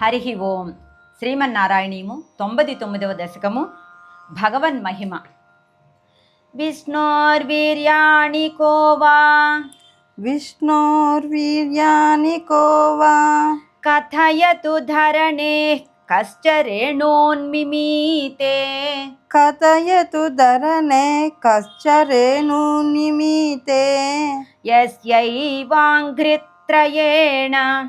హరి ఓం. శ్రీమన్నారాయణీయము తొంభై తొమ్మిదవ దశకము. భగవన్ మహిమ. విష్ణోర్వీర్యాణి కోవా. విష్ణోర్వీర్యాని కోవా. కథయతు ధరణే కశ్చ రేణోన్మిమీతే. కథయతు ధరనే కశ్చరేణు నిమితే యస్యైవాంఘ్రిత్రయేణ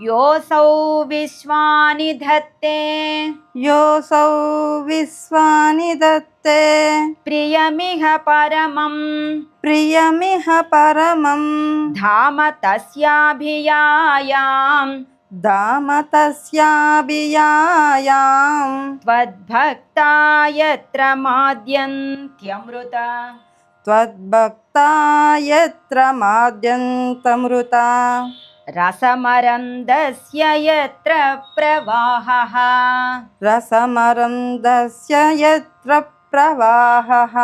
योऽसौ विश्वानि धत्ते। योऽसौ विश्वानि धत्ते। प्रियमिह परमं प्रियमिह परमं धाम तस्याभियायाम्। धाम तस्याभियां त्वद्भक्ता यत्र माद्यन्त्यमृता त्वद्भक्ता यत्र माद्यन्तमृता रसमरन्दस्य यत्र प्रवाहः? रसमरन्दस्य यत्र प्रवाहः?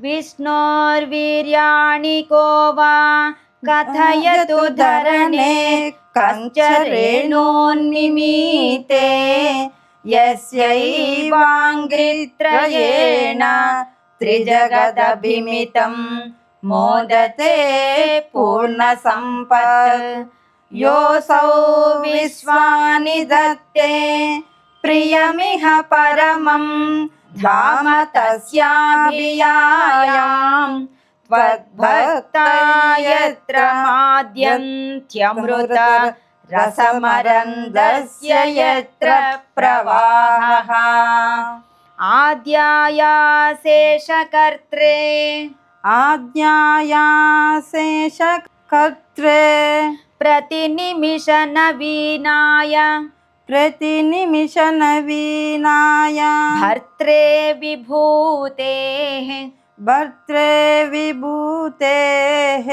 विष्णोर्वीर्याणि को वा? कथयदुधरणे कञ्च रेणोन्निमीते। यस्यैवाङ्गण त्रिजगदभिमितम्। मोदते पूर्णसम्पत् योऽसौ विश्वानि दत्ते प्रियमिह परमं धाम तस्याभियायां त्वद्भक्ता यत्र माद्यन्त्यमृत रसमरन्दस्य यत्र प्रवाहः आद्याया शेषकर्त्रे आज्ञायाशेषकर्त्रे प्रतिनिमिषनवीनाय। प्रतिनिमिषनवीनाय। भर्त्रे विभूतेः। भर्त्रे विभूतेः।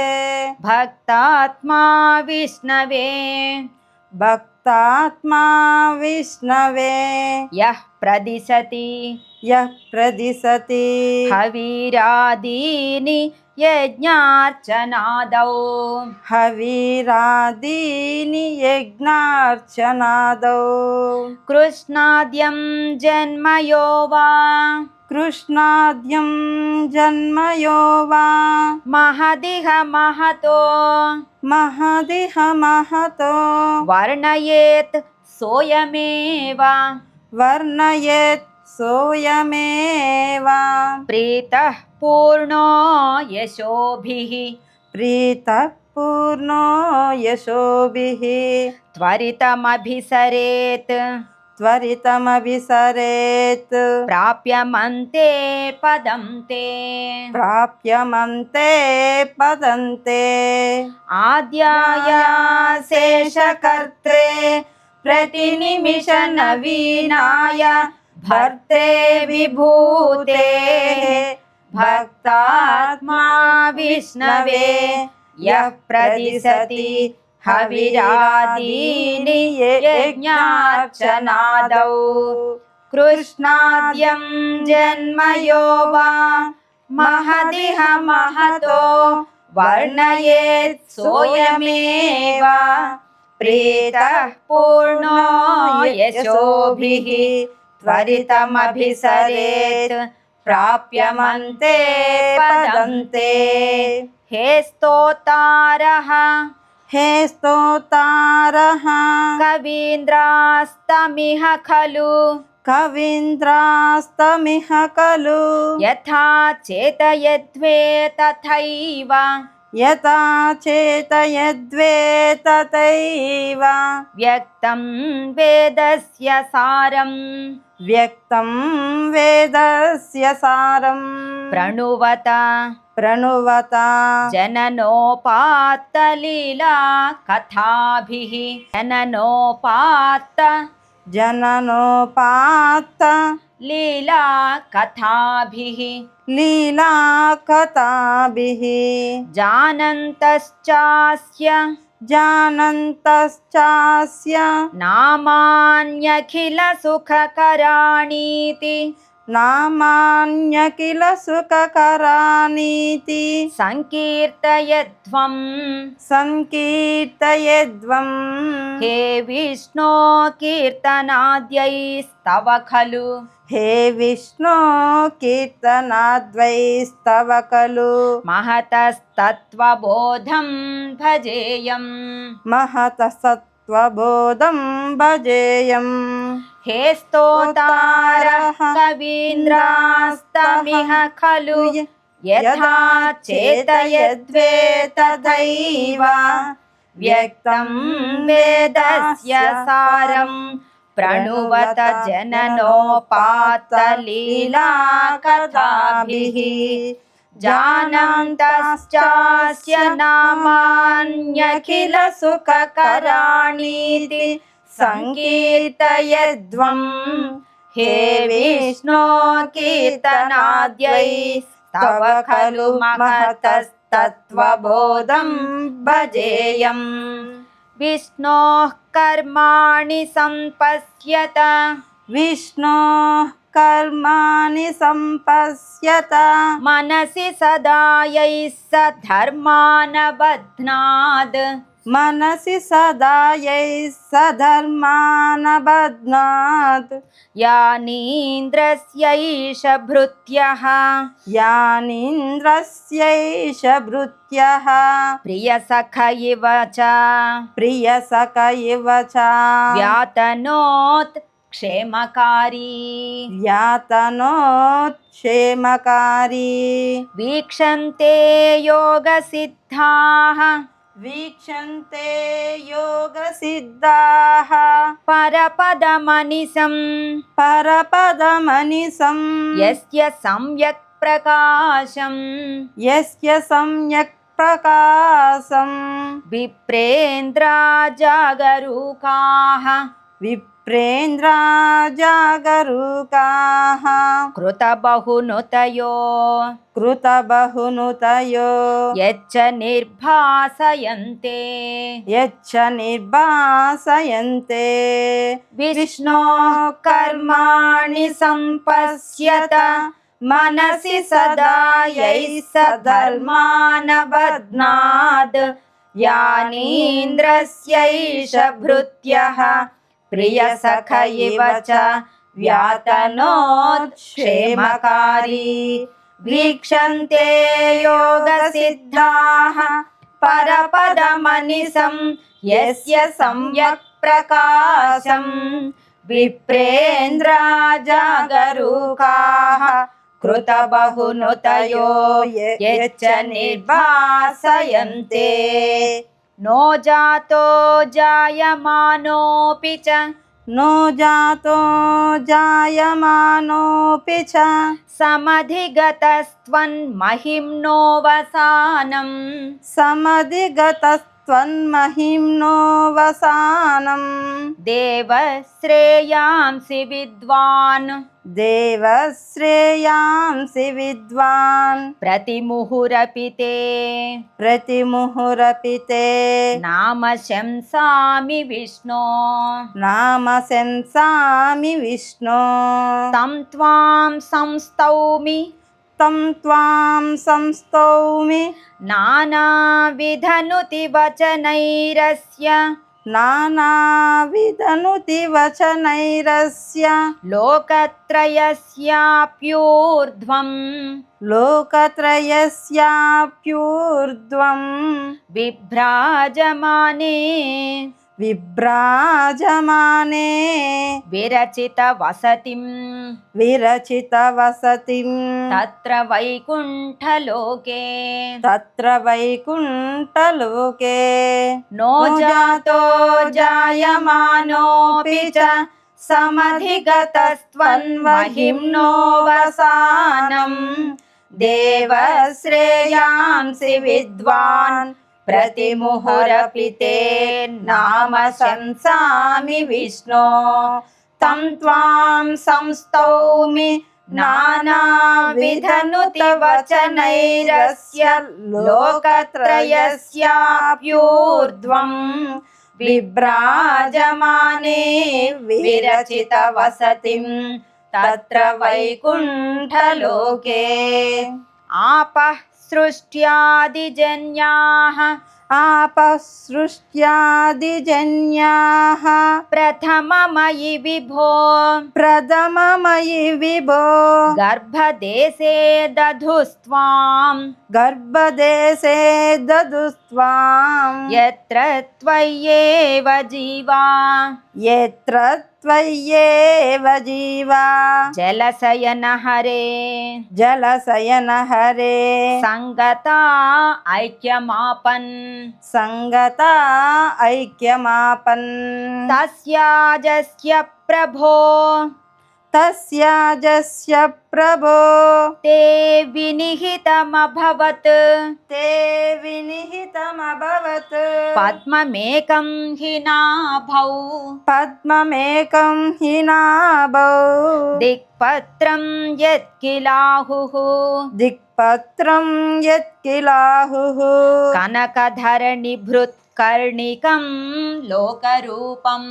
भक्तात्मा विष्णवे। भक्तात्मा विष्णवे। यः प्रदिशति। यः प्रदिशति। हवीरादीनि यज्ञार्चनादौ। हवीरादीनि यज्ञार्चनादौ। कृष्णाद्यं जन्म यो वा कृष्णाद्यं जन्मयो वा। महदिह महतो। महदिह महतो। वर्णयेत् सोऽयमेव वर्णयेत् सोऽयमेव प्रीतः पूर्णो यशोभिः। प्रीतः पूर्णो यशोभिः। त्वरितमभिसरेत्। त्वरितमभिसरेत्। प्राप्यमन्ते पदं ते प्राप्यमन्ते पदन्ते। आद्याया शेषकर्त्रे प्रतिनिमिषनवीनाय भर्ते विभूतेः। भक्तात्मा विष्णवे यः प्रदिशति हविरादीनि यज्ञार्चनादौ। कृष्णाद्यं जन्म यो वा महदिह महतो, वर्णयेत् सोऽयमेव प्रीतः पूर्णो यशोभिः, त्वरितमभिसरेत्, प्राप्यमन्ते पदन्ते। हे स्तोतारः हे स्तोतारः कवीन्द्रास्तमिह खलु कवीन्द्रास्तमिह खलु यथा चेतयद्वे तथैव यथा चेतयद्वे तथैव व्यक्तं वेदस्य सारं व्यक्तं वेदस्य सारं प्रणुवत प्रणुवता। जननोपात्तलीला कथाभिः। जननोपात्त। जननोपात्त। लीला कथाभिः। लीलाकथाभिः। जानन्तश्चास्य। जानन्तश्चास्य। नामान्यखिलसुखकराणीति। नामान्य किल सुखकरानीति सङ्कीर्तयध्वम् सङ्कीर्तयध्वं हे विष्णो कीर्तनाद्यैस्तव खलु हे विष्णो कीर्तनाद्वैस्तव खलु महतस्तत्त्वबोधं भजेयम् महतः सत्त्वबोधं भजेयम् हे स्तोतारः कवीन्द्रास्तमिह खलु यथा चेतयद्वे तथैव व्यक्तं वेदस्य सारं प्रणुवत जननोपातलीलाकथाभिः जानन्तश्चास्य नामान्यखिलसुखकराणीति सङ्कीर्तयध्वम् हे विष्णो कीर्तनाद्यैस्तव खलु महतस्तत्त्वबोधं भजेयम् विष्णोः कर्माणि सम्पश्यत विष्णोः कर्माणि सम्पश्यत मनसि सदा यैः स धर्मानबध्नाद् मनसि सदा यैः सधर्मानबध्नात् यानीन्द्रस्यैष भृत्यः यानीन्द्रस्यैष भृत्यः प्रियसख इव च प्रियसख इव च व्यातनोत् क्षेमकारी व्यातनोत्क्षेमकारी वीक्षन्ते योगसिद्धाः वीक्षन्ते योगसिद्धाः। परपदमनिशम्। परपदमनिशं यस्य सम्यक् प्रकाशं यस्य सम्यक् प्रकाशं विप्रेन्द्रा जागरूकाः विप्रेन्द्रा जागरूकाः कृतबहुनुतयो। कृतबहुनुतयो। यच्च निर्भासयन्ते। यच्च निर्भासयन्ते। विष्णोः कर्माणि सम्पश्यत। मनसि सदा यैः स धर्मानबध्नाद् यानीन्द्रस्यैष भृत्यः ಪ್ರಿಯ ಸಖ ಇವ ಚ ವ್ಯಾತನೋತ್ಕ್ಷೇಮಕಾರಿ वीक्षन्ते योगसिद्धाः परपदमनिसं यस्य सम्यक् प्रकाशं। विप्रेन्द्राजागरूकाः कृतबहुनुतयो यच्च निर्वासयन्ते नो जातो जायमानोऽपि च। नो जातो जायमानोऽपि च। समधिगतस्त्वन्महिम्नोऽवसानम् समधिगतस्त्वन्महिम्नोऽवसानम् देवश्रेयांसि विद्वान् देवश्रेयांसि विद्वान्। प्रतिमुहुरपि ते। प्रतिमुहुरपि ते। नाम शंसामि विष्णो। नाम शंसामि विष्णो। तं त्वां संस्तौमि। तं त्वां संस्तौमि। नानाविधनुतिवचनैरस्य नानाविधनुतिवचनैरस्य लोकत्रयस्याप्यूर्ध्वम् लोकत्रयस्याप्यूर्ध्वम् बिभ्राजमाने विभ्राजमाने। विरचितवसतिं विरचितवसतिं तत्र वैकुण्ठलोके। तत्र वैकुण्ठलोके। नो जातो जायमानोऽपि च समधिगतस्त्वन्महिम्नोऽवसानम् देवश्रेयांसि विद्वान्। प्रतिमुहुरपि ते नाम शंसामि विष्णो तं त्वां संस्तौमि नानाविधनुतिवचनैरस्य लोकत्रयस्याप्यूर्ध्वम् विभ्राजमाने विरचितवसतिं तत्र वैकुण्ठलोके आपः सृष्ट्यादिजन्याः आपसृष्ट्यादिजन्याः। प्रथममयि विभो। प्रथममयि विभो। गर्भदेशे दधुस्त्वां गर्भदेशे ददुस्त्वाम् यत्र त्वय्येव जीवा। यत्र त्वय्येव जीवा। जलशयन हरे जलशयन हरे सङ्गता ऐक्यमापन्। सङ्गता ऐक्यमापन्। तस्याजस्य प्रभो तस्याजस्य प्रभो। ते विनिहितमभवत्। ते विनिहितमभवत्। पद्ममेकं हि नाभौ पद्ममेकं हि नाभौ दिक्पत्रं यत्किलाहुः। दिक्पत्रं यत्किलाहुः। कनकधरणिभृत्कर्णिकं लोकरूपम्।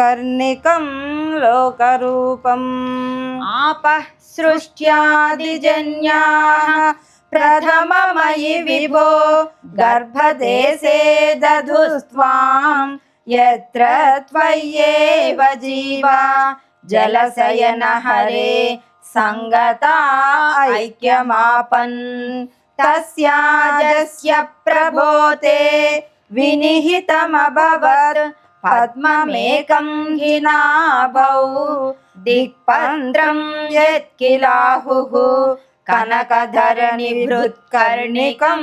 कनकधरनिभृत्कर्णिकं लोकरूपम्। आपः सृष्ट्यादिजन्याः प्रथममयि विभो गर्भदेशे दधुस्त्वां यत्र त्वय्येव जीवा जलशयनहरे सङ्गता ऐक्यमापन्। तस्याजस्य प्रभोते विनिहितमभवत्। पद्ममेकं हि नाभौ दिक्पत्रं यत्किलाहुः। कनकधरणिभृत्कर्णिकं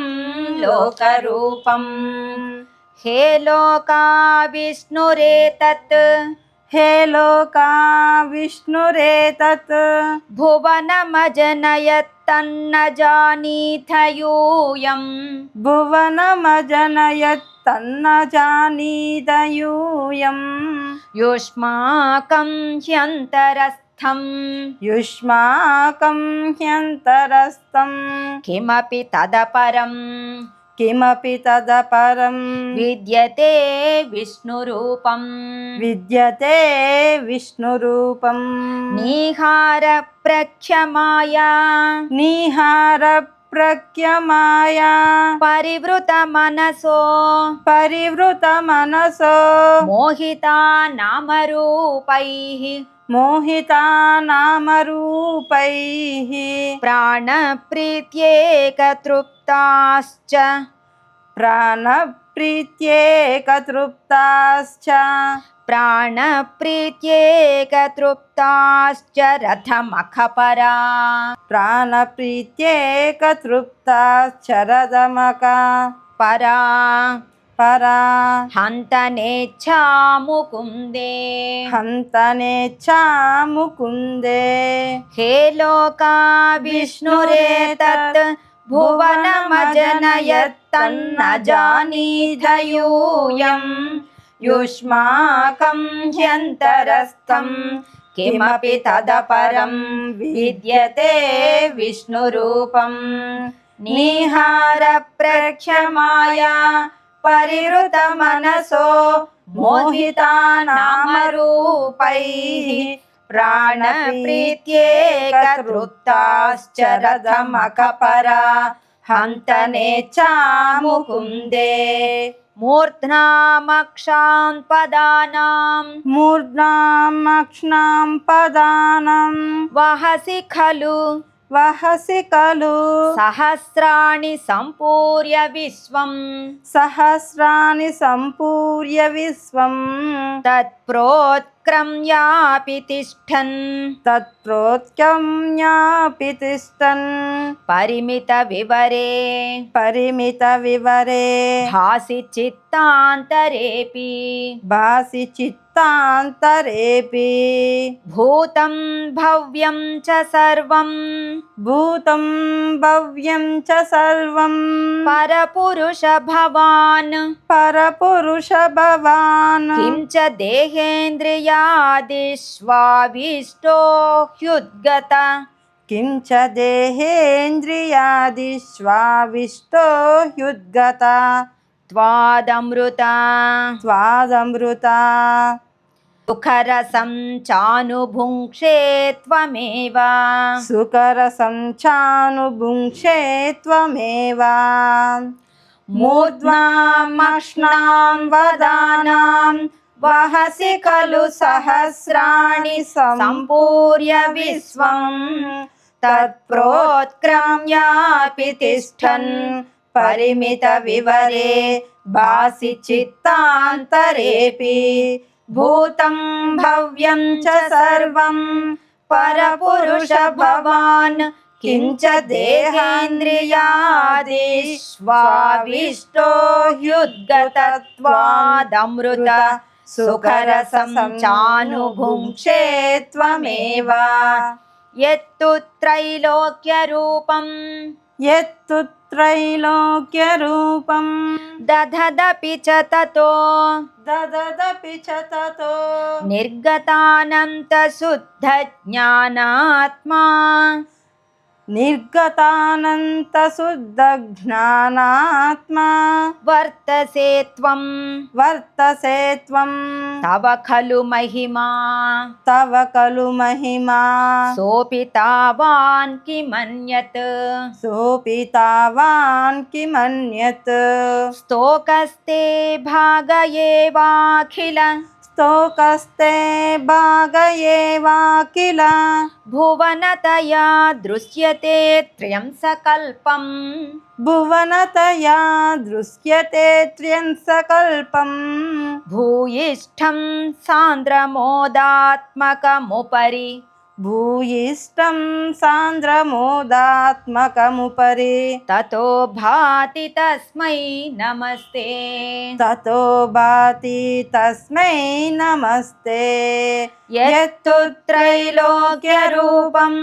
लोकरूपम्। हे लोका विष्णुरेतत् हे लोका विष्णुरेतत् भुवनमजनयत्तन्न जानीथ यूयम् भुवनमजनयत्तन्न जानीदयूयम् युष्माकं ह्यन्तरस्थम् युष्माकं ह्यन्तरस्थं किमपि तदपरम् किमपि तदपरं विद्यते विष्णुरूपम् विद्यते विष्णुरूपम् निहारप्रख्यमाया प्रख्यमाया परिवृत मनसो परिवृत मनसो मोहिता नामरूपैः मोहिता नामरूपैः प्राणप्रीत्येकतृप्ताश्च। प्राणप्रीत्येकतृप्ताश्च। प्राणप्रीत्येकतृप्ताश्च रथमखपरा प्राणप्रीत्येकतृप्ताश्च रदमका परा परा हन्तनेच्छा मुकुन्दे हन्तनेच्छा मुकुन्दे हे लोका विष्णुरेतत् भुवनमजनयत्तन्न जानीथ यूयम् युष्माकं ह्यन्तरस्थं किमपि तदपरं विद्यते विष्णुरूपम् निहारप्रख्यमाया परिवृतमनसो मोहिता नामरूपैः प्राणप्रीत्येकतृप्ताश्च रथमकपरा हन्तनेच्छा मूर्ध्नामक्षां पदानां। मूर्ध्नामक्षां पदानां। वहसि खलु। वहसि खलु सहस्राणि सम्पूर्य विश्वम्। सहस्राणि सम्पूर्य विश्वम्। तत्प्रोत्क्रम्यापि तिष्ठन्। तत्प्रोत्कम्यापि तिष्ठन्। परिमितविवरे परिमितविवरे भासि चित्तान्तरेऽपि। भासि चित् చిత్తాంతరేపి భూతం భవ్యం చ సర్వం. భూతం భవ్యం చ సర్వం. పరపురుష భవాన్. పరపురుష భవాన్. కిం చ దేహేంద్రియాదిష్వావిష్టో హ్యుద్గత. కిం చ దేహేంద్రియాదిష్వావిష్టో హ్యుద్గత. त्वादमृता त्वादमृता सुखरसं चानुभुङ्क्षे त्वमेव सुखरसं चानुभुङ्क्षे त्वमेव मूर्ध्वामक्ष्णां वदानां वहसि खलु सहस्राणि सम्पूर्य विश्वं तत्प्रोत्क्रम्यापि तिष्ठन् परिमितविवरे भासि चित्तान्तरेऽपि भूतं भव्यं च सर्वं परपुरुष भवान् किञ्च देहेन्द्रियादिष्वाविष्टो ह्युद्गतत्वादमृत सुखरसं चानुभुङ्क्षे त्वमेव यत्तु त्रैलोक्यरूपम् यत्तु त्रैलोक्यरूपं दधदपि च ततो। दददपि च ततो। निर्गतानन्तशुद्धज्ञानात्मा निर्गतानन्तशुद्धज्ञानात्मा। वर्तसे त्वं। वर्तसे त्वं। तव खलु महिमा। तव खलु महिमा। सोऽपि तावान् किमन्यत्। सोऽपि तावान् किमन्यत्। स्तोकस्ते भागयेवाखिल स्तोकस्ते भागयेवा किल भुवनतया दृश्यते त्र्यं सकल्पम्। भुवनतया दृश्यते त्र्यंसकल्पम् भूयिष्ठं सान्द्रमोदात्मकमुपरि। भूयिष्ठं सान्द्रमोदात्मकमुपरि। ततो भाति तस्मै नमस्ते। ततो भाति तस्मै नमस्ते। यत्तु त्रैलोक्यरूपं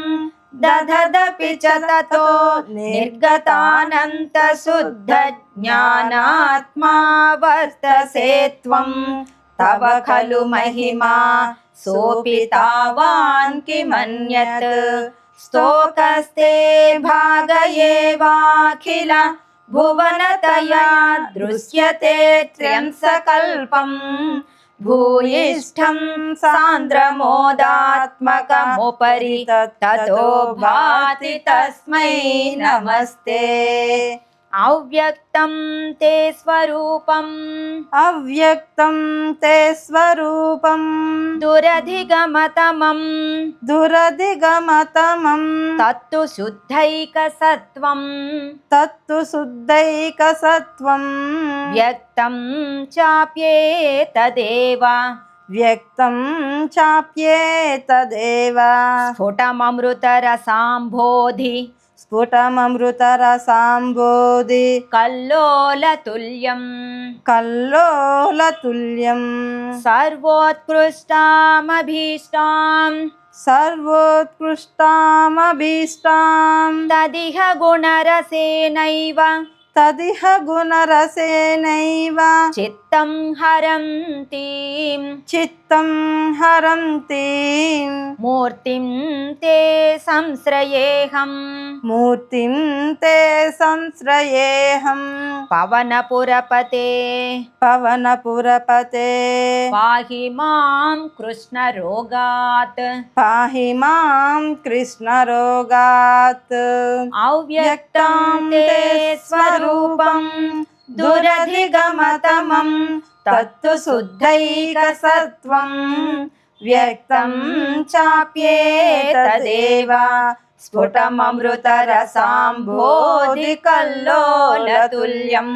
दधदपि च ततो निर्गतानन्तशुद्धज्ञानात्मा वर्तसे त्वं। तव खलु महिमा सोऽपि तावान् किमन्यत्? स्तोकस्ते भागयेवाखिल भुवनतया दृश्यते त्र्यंसकल्पम्। भूयिष्ठं सान्द्रमोदात्मकमुपरि ततो भाति तस्मै नमस्ते। అవ్యక్తం తే స్వరూపం. అవ్యక్తం తే స్వరూపం. దురధిగమతమం. దురధిగమతమం. తత్తు శుద్ధైక సత్వం తత్తు శుద్ధైక సత్వం వ్యక్తం చాప్యే తదేవ వ్యక్తం చాప్యే తదేవ స్ఫుటమృతరసాంబోధి స్ఫుటమృతరసాంబోధి కల్లోలతుల్యం కల్లోలతుల్యం సర్వోత్కృష్టామభీష్టాం. సర్వోత్కృష్టామభీష్టాం. తదిహ గుణరసేనైవ. తదిహ గుణరసేనైవ. చిత్ చిత్తం హరంతి. చిత్తం హరంతి. మూర్తిం తే సంశ్రయేహం. మూర్తిం తే సంశ్రయేహం. పవనపురపతే. పవనపురపతే. పాహి మాం కృష్ణరోగాత్ పాహి మాం కృష్ణరోగాత్ అవ్యక్తం తే స్వరూపం. दुरधिगमतमं तत्तु शुद्धैकसत्त्वं व्यक्तं चाप्येतदेव स्फुटममृतरसाम्भोधिकल्लोलतुल्यं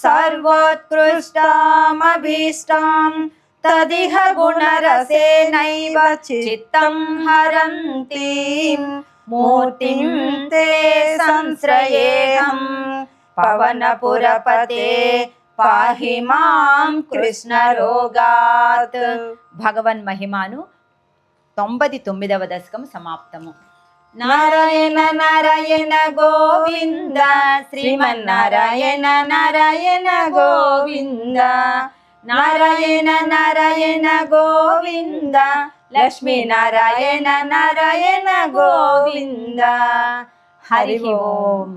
सर्वोत्कृष्टामभीष्टां तदिह गुणरसेनैव चित्तं हरन्तीं मूर्तिं ते संश्रयेऽहम् పవనపురపతే పాహి కృష్ణ రోగాత్ భగవన్ మహిమాను తొంభై తొమ్మిదవ దశకం సమాప్తము. నారాయణ నారాయణ గోవింద శ్రీమన్నారాయణ నారాయణ గోవింద నారాయణ నారాయణ గోవింద లక్ష్మీ నారాయణ నారాయణ గోవింద। హరి ఓం.